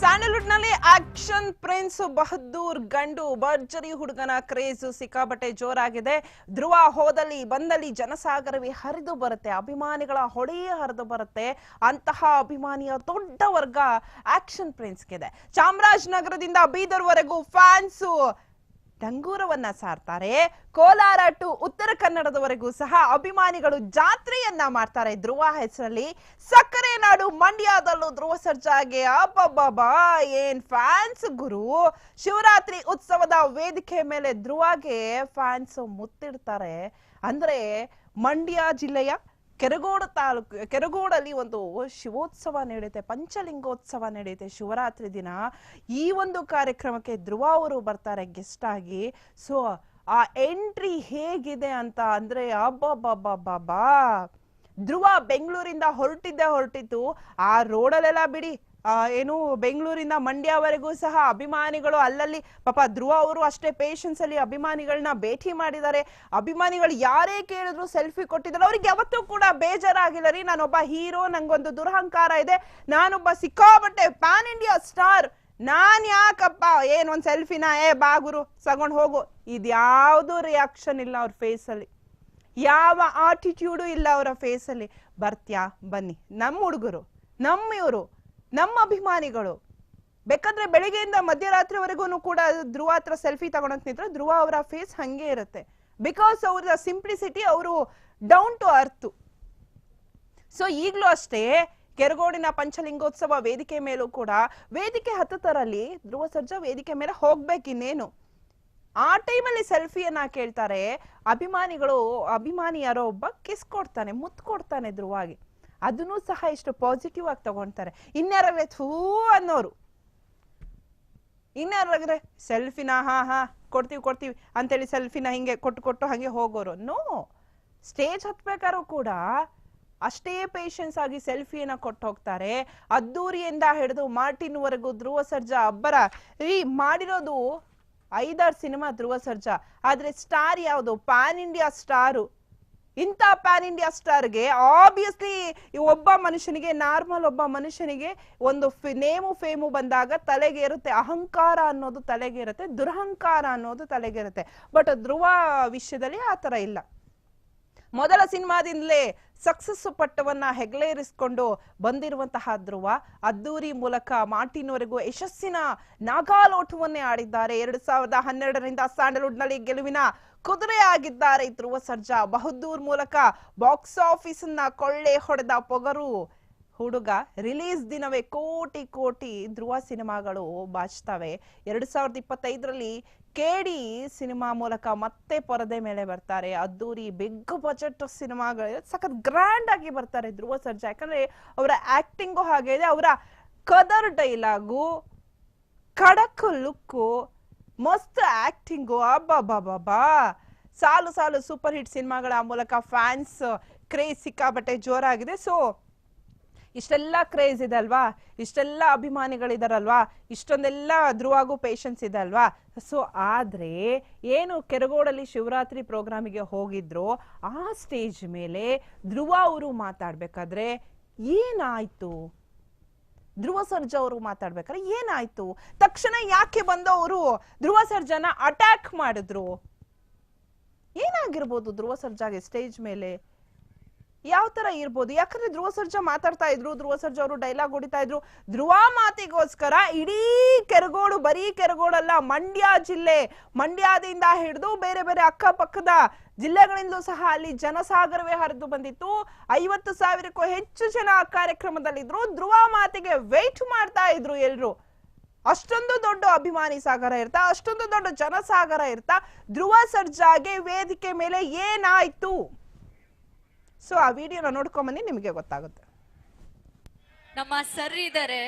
ಸ್ಯಾಂಡಲ್ವುಡ್ನಲ್ಲಿ action prince Bahadur, ಗಂಡು, ಭರ್ಜರಿ ಹುಡುಗನ ಕ್ರೇಜ್ ಸಿಕ್ಕಾಬಟ್ಟೆ ಜೋರಾಗಿದೆ. ಧ್ರುವ ಹೋದಲ್ಲಿ ಬಂದಲ್ಲಿ ಜನಸಾಗರವೇ ಹರಿದು ಬರುತ್ತೆ, ಅಭಿಮಾನಿಗಳ ಹೊಳೆಯೇ ಹರಿದು ಬರುತ್ತೆ. ಅಂತಹ ಅಭಿಮಾನಿಯ ದೊಡ್ಡ ವರ್ಗ ಆಕ್ಷನ್ ಪ್ರಿನ್ಸ್ಗಿದೆ. ಚಾಮರಾಜನಗರದಿಂದ ಬೀದರ್ವರೆಗೂ ಫ್ಯಾನ್ಸು ಡಂಗೂರವನ್ನ ಸಾರ್ತಾರೆ. ಕೋಲಾರ ಟು ಉತ್ತರ ಕನ್ನಡದವರೆಗೂ ಸಹ ಅಭಿಮಾನಿಗಳು ಜಾತ್ರೆಯನ್ನ ಮಾಡ್ತಾರೆ ಧ್ರುವ ಹೆಸರಲ್ಲಿ. ಸಕ್ಕರೆ ನಾಡು ಮಂಡ್ಯದಲ್ಲೂ ಧ್ರುವ ಸರ್ಜಾಗೆ ಅಬ್ಬಬ್ಬಬ್ಬಾ, ಏನ್ ಫ್ಯಾನ್ಸ್ ಗುರು. ಶಿವರಾತ್ರಿ ಉತ್ಸವದ ವೇದಿಕೆ ಮೇಲೆ ಧ್ರುವಗೆ ಫ್ಯಾನ್ಸ್ ಮುತ್ತಿಡ್ತಾರೆ. ಅಂದ್ರೆ ಮಂಡ್ಯ ಜಿಲ್ಲೆಯ ಕೆರಗೋಡು ತಾಲೂಕು, ಕೆರಗೋಡಲ್ಲಿ ಒಂದು ಶಿವೋತ್ಸವ ನಡೆಯುತ್ತೆ, ಪಂಚಲಿಂಗೋತ್ಸವ ನಡೆಯುತ್ತೆ, ಶಿವರಾತ್ರಿ ದಿನ. ಈ ಒಂದು ಕಾರ್ಯಕ್ರಮಕ್ಕೆ ಧ್ರುವ ಅವರು ಬರ್ತಾರೆ ಗೆಸ್ಟ್ ಆಗಿ. ಸೊ ಆ ಎಂಟ್ರಿ ಹೇಗಿದೆ ಅಂತ ಅಂದ್ರೆ ಅಬ್ಬಬ್ಬಬ್ಬಬ್ಬಾ ಧ್ರುವ ಬೆಂಗಳೂರಿಂದ ಹೊರಟಿದ್ದೆ ಹೊರಟಿತ್ತು. ಆ ರೋಡಲ್ಲೆಲ್ಲ ಬಿಡಿ ಏನು ಬೆಂಗಳೂರಿಂದ ಮಂಡ್ಯವರೆಗೂ ಸಹ ಅಭಿಮಾನಿಗಳು ಅಲ್ಲಲ್ಲಿ, ಪಾಪ ಧ್ರುವ ಅವರು ಅಷ್ಟೇ ಪೇಷನ್ಸ್ ಅಲ್ಲಿ ಅಭಿಮಾನಿಗಳನ್ನ ಭೇಟಿ ಮಾಡಿದ್ದಾರೆ. ಅಭಿಮಾನಿಗಳು ಯಾರೇ ಕೇಳಿದ್ರು ಸೆಲ್ಫಿ ಕೊಟ್ಟಿದ್ದಾರೆ. ಅವ್ರಿಗೆ ಯಾವತ್ತೂ ಕೂಡ ಬೇಜಾರಾಗಿಲ್ಲ ರೀ, ನಾನೊಬ್ಬ ಹೀರೋ ನಂಗೊಂದು ದುರಹಂಕಾರ ಇದೆ. ನಾನೊಬ್ಬ ಸಿಕ್ಕಾಬಟ್ಟೆ ಪ್ಯಾನ್ ಇಂಡಿಯಾ ಸ್ಟಾರ್ ನಾನ್ ಯಾಕಪ್ಪ, ಏನ್ ಒಂದ್ ಸೆಲ್ಫಿನ ಏ ಬಾಗುರು ಸಗೊಂಡ್ ಹೋಗು. ಇದ್ಯಾವುದು ರಿಯಾಕ್ಷನ್ ಇಲ್ಲ ಅವ್ರ ಅಲ್ಲಿ. ಯಾವ ಆಟಿಟ್ಯೂಡು ಇಲ್ಲ ಅವರ ಫೇಸಲ್ಲಿ ಬರ್ತ್ಯಾ, ಬನ್ನಿ. ನಮ್ಮ ಹುಡುಗರು ನಮ್ಮ ಇವರು ನಮ್ಮ ಅಭಿಮಾನಿಗಳು. ಬೇಕಂದ್ರೆ ಬೆಳಿಗ್ಗೆಯಿಂದ ಮಧ್ಯರಾತ್ರಿವರೆಗೂ ಕೂಡ ಧ್ರುವ ಹತ್ರ ಸೆಲ್ಫಿ ತಗೊಳಕ್ ನಿಂತ್ರೆ ಧ್ರುವ ಅವರ ಫೇಸ್ ಹಂಗೆ ಇರುತ್ತೆ. ಬಿಕಾಸ್ ಅವ್ರ ಸಿಂಪ್ಲಿಸಿಟಿ ಅವರು ಡೌನ್ ಟು ಅರ್ತ್. ಸೊ ಈಗಲೂ ಅಷ್ಟೇ ಕೆರಗೋಡಿನ ಪಂಚಲಿಂಗೋತ್ಸವ ವೇದಿಕೆ ಮೇಲೂ ಕೂಡ ವೇದಿಕೆ ಹತ್ತತರಲ್ಲಿ ಧ್ರುವ ಸರ್ಜಾ ವೇದಿಕೆ ಮೇಲೆ ಹೋಗ್ಬೇಕಿನ್ನೇನು ಆ ಟೈಮಲ್ಲಿ ಸೆಲ್ಫಿಯನ್ನ ಕೇಳ್ತಾರೆ ಅಭಿಮಾನಿಗಳು ಅಭಿಮಾನಿ ಯಾರೋ ಒಬ್ಬ ಕಿಸ್ ಕೊಡ್ತಾನೆ, ಮುತ್ತು ಕೊಡ್ತಾನೆ ಧ್ರುವಾಗಿ. ಅದನ್ನು ಸಹ ಇಷ್ಟು ಪಾಸಿಟಿವ್ ಆಗಿ ತಗೊಂತಾರೆ. ಇನ್ಯಾರೇ ಥೂ ಅನ್ನೋರು. ಇನ್ಯಾರಾಗ್ರೆ ಸೆಲ್ಫಿನ ಹಾ ಹಾ ಕೊಡ್ತೀವಿ ಕೊಡ್ತೀವಿ ಅಂತೇಳಿ ಸೆಲ್ಫಿನ ಹಿಂಗೆ ಕೊಟ್ಟು ಕೊಟ್ಟು ಹಾಗೆ ಹೋಗೋರು. ನೋ ಸ್ಟೇಜ್ ಹತ್ಬೇಕಾದ್ರೂ ಕೂಡ ಅಷ್ಟೇ ಪೇಷನ್ಸ್ ಆಗಿ ಸೆಲ್ಫಿಯನ್ನು ಕೊಟ್ಟು ಹೋಗ್ತಾರೆ. ಅದ್ದೂರಿಯಿಂದ ಹಿಡಿದು ಮಾರ್ಟಿನ್ವರೆಗೂ ಧ್ರುವ ಸರ್ಜಾ ಅಬ್ಬರ. ಈ ಮಾಡಿರೋದು ಐದಾರು ಸಿನಿಮಾ ಧ್ರುವ ಸರ್ಜಾ ಆದ್ರೆ ಸ್ಟಾರ್ ಯಾವುದು? ಪ್ಯಾನ್ ಇಂಡಿಯಾ ಸ್ಟಾರು ಇಂಥ ಪ್ಯಾನ್ ಇಂಡಿಯಾ ಸ್ಟಾರ್ಗೆ ಆಬ್ವಿಯಸ್ಲಿ ಒಬ್ಬ ಮನುಷ್ಯನಿಗೆ ನಾರ್ಮಲ್ ಒಬ್ಬ ಮನುಷ್ಯನಿಗೆ ಒಂದು ನೇಮು ಫೇಮು ಬಂದಾಗ ತಲೆಗೆ ಇರುತ್ತೆ ಅಹಂಕಾರ ಅನ್ನೋದು ತಲೆಗೆ ಇರುತ್ತೆ, ದುರಹಂಕಾರ ಅನ್ನೋದು ತಲೆಗೆ ಇರುತ್ತೆ. ಬಟ್ ಧ್ರುವ ವಿಷಯದಲ್ಲಿ ಆ ಥರ ಇಲ್ಲ. ಮೊದಲ ಸಿನಿಮಾದಿಂದಲೇ ಸಕ್ಸಸ್ ಪಟ್ಟವನ್ನ ಹೆಗ್ಲೇರಿಸಿಕೊಂಡು ಬಂದಿರುವಂತಹ ಧ್ರುವ ಅದ್ದೂರಿ ಮೂಲಕ ಮಾರ್ಟಿನ್ವರೆಗೂ ಯಶಸ್ಸಿನ ನಾಗಾಲೋಟವನ್ನೇ ಆಡಿದ್ದಾರೆ. ಎರಡು ಸಾವಿರದ ಹನ್ನೆರಡರಿಂದ ಸ್ಯಾಂಡಲ್ವುಡ್ನಲ್ಲಿ ಗೆಲುವಿನ ಕುದುರೆ ಆಗಿದ್ದಾರೆ ಧ್ರುವ ಸರ್ಜಾ. ಬಹದ್ದೂರ್ ಮೂಲಕ ಬಾಕ್ಸ್ ಆಫೀಸ್ ಕೊಳ್ಳೆ ಹೊಡೆದ ಪೊಗರು ಹುಡುಗ ರಿಲೀಸ್ ದಿನವೇ ಕೋಟಿ ಕೋಟಿ ಧ್ರುವ ಸಿನಿಮಾಗಳು ಬಾಚ್ತವೆ. ಎರಡು ಸಾವಿರದ ಇಪ್ಪತ್ತೈದರಲ್ಲಿ ಕೇಡಿ ಸಿನಿಮಾ ಮೂಲಕ ಮತ್ತೆ ಪರದೆ ಮೇಲೆ ಬರ್ತಾರೆ. ಅದ್ದೂರಿ ಬಿಗ್ ಬಜೆಟ್ ಸಿನಿಮಾಗಳು ಸಖತ್ ಗ್ರ್ಯಾಂಡ್ ಆಗಿ ಬರ್ತಾರೆ ಧ್ರುವ ಸರ್ಜಾ. ಯಾಕಂದ್ರೆ ಅವರ ಆಕ್ಟಿಂಗು ಹಾಗೆ ಇದೆ. ಅವರ ಕದರ್ ಡೈಲಾಗು ಖಡಕ್ ಲುಕ್ಕು ಮಸ್ತ್ ಆಕ್ಟಿಂಗು ಅಬ್ಬಾ ಸಾಲು ಸಾಲು ಸೂಪರ್ ಹಿಟ್ ಸಿನಿಮಾಗಳ ಮೂಲಕ ಫ್ಯಾನ್ಸ್ ಕ್ರೇಜ್ ಸಿಕ್ಕಾಬಟ್ಟೆ ಜೋರಾಗಿದೆ. ಸೊ ಇಷ್ಟೆಲ್ಲ ಕ್ರೇಜ್ ಇದೆ ಅಲ್ವಾ? ಇಷ್ಟೆಲ್ಲ ಅಭಿಮಾನಿಗಳಿದಾರಲ್ವಾ? ಇಷ್ಟೊಂದೆಲ್ಲ ಧ್ರುವಾಗೂ ಪೇಷನ್ಸ್ ಇದೆ ಅಲ್ವಾ? ಸೊ ಆದ್ರೆ ಏನು ಕೆರಗೋಡಲ್ಲಿ ಶಿವರಾತ್ರಿ ಪ್ರೋಗ್ರಾಮಿಗೆ ಹೋಗಿದ್ರು, ಆ ಸ್ಟೇಜ್ ಮೇಲೆ ಧ್ರುವ ಅವರು ಮಾತಾಡ್ಬೇಕಾದ್ರೆ ಏನಾಯ್ತು? ಧ್ರುವ ಸರ್ಜಾ ಅವರು ಮಾತಾಡ್ಬೇಕಾದ್ರೆ ಏನಾಯ್ತು? ತಕ್ಷಣ ಯಾಕೆ ಬಂದವರು ಧ್ರುವ ಸರ್ಜಾನ ಅಟ್ಯಾಕ್ ಮಾಡಿದ್ರು? ಏನಾಗಿರ್ಬೋದು ಧ್ರುವ ಸರ್ಜಾಗೆ ಸ್ಟೇಜ್ ಮೇಲೆ? ಯಾವ ತರ ಇರ್ಬೋದು? ಯಾಕಂದ್ರೆ ಧ್ರುವ ಸರ್ಜಾ ಮಾತಾಡ್ತಾ ಇದ್ರು, ಧ್ರುವ ಸರ್ಜಾ ಅವರು ಡೈಲಾಗ್ ಹೊಡಿತಾ ಇದ್ರು. ಧ್ರುವ ಮಾತಿಗೋಸ್ಕರ ಇಡೀ ಕೆರಗೋಡು, ಬರೀ ಕೆರಗೋಡಲ್ಲ, ಮಂಡ್ಯ ಜಿಲ್ಲೆ, ಮಂಡ್ಯದಿಂದ ಹಿಡಿದು ಬೇರೆ ಬೇರೆ ಅಕ್ಕಪಕ್ಕದ ಜಿಲ್ಲೆಗಳಿಂದಲೂ ಸಹ ಅಲ್ಲಿ ಜನಸಾಗರವೇ ಹರಿದು ಬಂದಿತ್ತು. ಐವತ್ತು ಸಾವಿರಕ್ಕೂ ಹೆಚ್ಚು ಜನ ಆ ಕಾರ್ಯಕ್ರಮದಲ್ಲಿದ್ರು. ಧ್ರುವ ಮಾತಿಗೆ ವೆಯ್ಟ್ ಮಾಡ್ತಾ ಇದ್ರು ಎಲ್ರು. ಅಷ್ಟೊಂದು ದೊಡ್ಡ ಅಭಿಮಾನಿ ಸಾಗರ ಇರ್ತಾ, ಅಷ್ಟೊಂದು ದೊಡ್ಡ ಜನಸಾಗರ ಇರ್ತಾ, ಧ್ರುವ ಸರ್ಜಾಗೆ ವೇದಿಕೆ ಮೇಲೆ ಏನಾಯ್ತು? ಸೊ ಆ ವಿಡಿಯೋನ ನೋಡ್ಕೊಂಬನ್ನಿ ನಿಮಗೆ ಗೊತ್ತಾಗುತ್ತೆ ನಮ್ಮ ಸರ್ ಇದ್ದಾರೆ